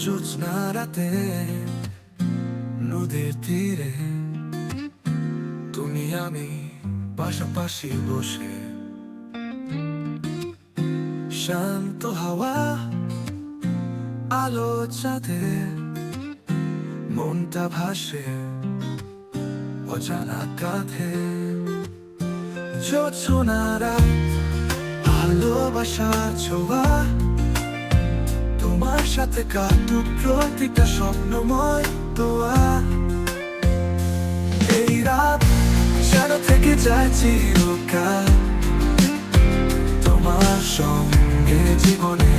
জোৎস্না নদীর তীরে তুমি আমি পাশাপাশি বসে শান্ত হাওয়া আলো চাঁদে মনটা ভাসে অজানা কাঁধে জোৎসনারা ভালোবাসার ছোঁয়া তোমার সাথে কাটুক প্রতিটা স্বপ্নময় দোয়া। এই রাত যেন থেকে যায় চিরকাল। তোমার সঙ্গে জীবনে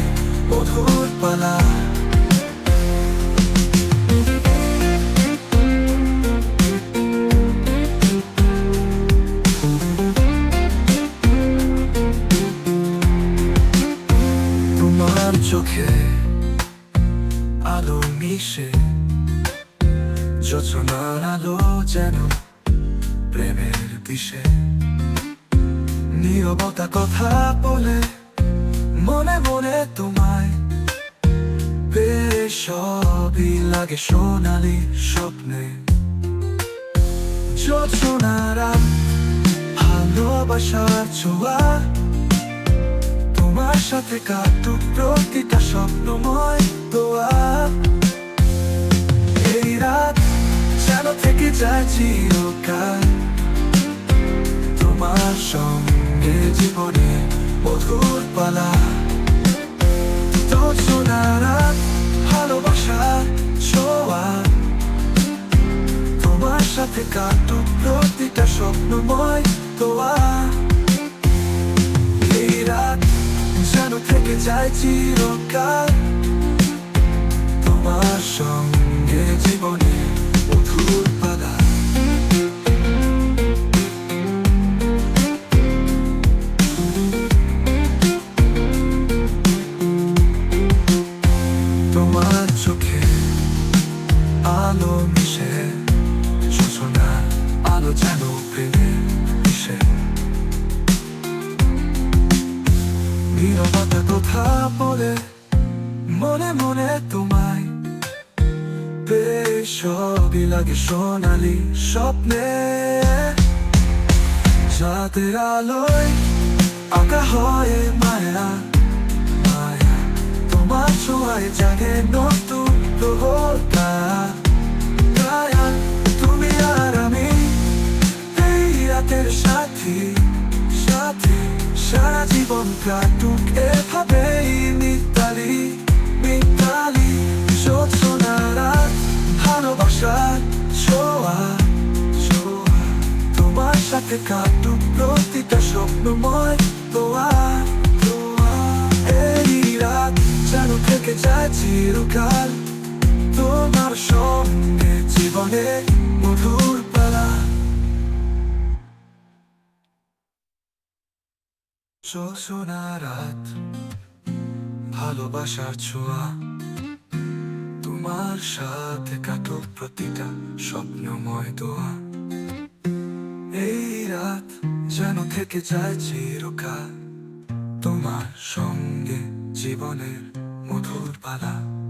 আলো মিশে যোচনার আলো যেন প্রেমের দিশে। নীরবতা কথা বলে, মনে মনে তোমায় সবই লাগে সোনালি স্বপ্নে। যোচনারা ভালোবাসার ছোঁয়া, তোমার সাথে কাটুক প্রতিটা স্বপ্নময় চিরকাল তোমার সঙ্গে জীবনে মধুর পালা। তো সোনারাত ভালোবাসার ছোঁয়া। তোমার সাথে কাটুক প্রতিটা স্বপ্নময় দোয়া। এই রাত যেন থেকে যায় চিরকাল। তোমার সঙ্গে জীবনে কথা বলে মনে মনে তোমায় সবই লাগে সোনালি স্বপ্নে রাতের আলোয় আঁকা হয় মায়া জীবন কাটুক এভাবেই মিতালি মিতালি যোৎসনা রাত ভালোবাসার ছোঁয়া ছোঁয়া। তোমার সাথে কাটুক প্রতিটা স্বপ্নময় দোয়া দোয়া। এই রাত যেন থেকে যায় চিরকাল, তোমার সঙ্গে শোষণা রাত ভালোবাসার ছোঁয়া। তোমার সাথে কাটুক প্রতিটা স্বপ্নময় দোয়া। এই রাত যেন থেকে যায় চিরকাল, তোমার সঙ্গে জীবনের মধুর পালা।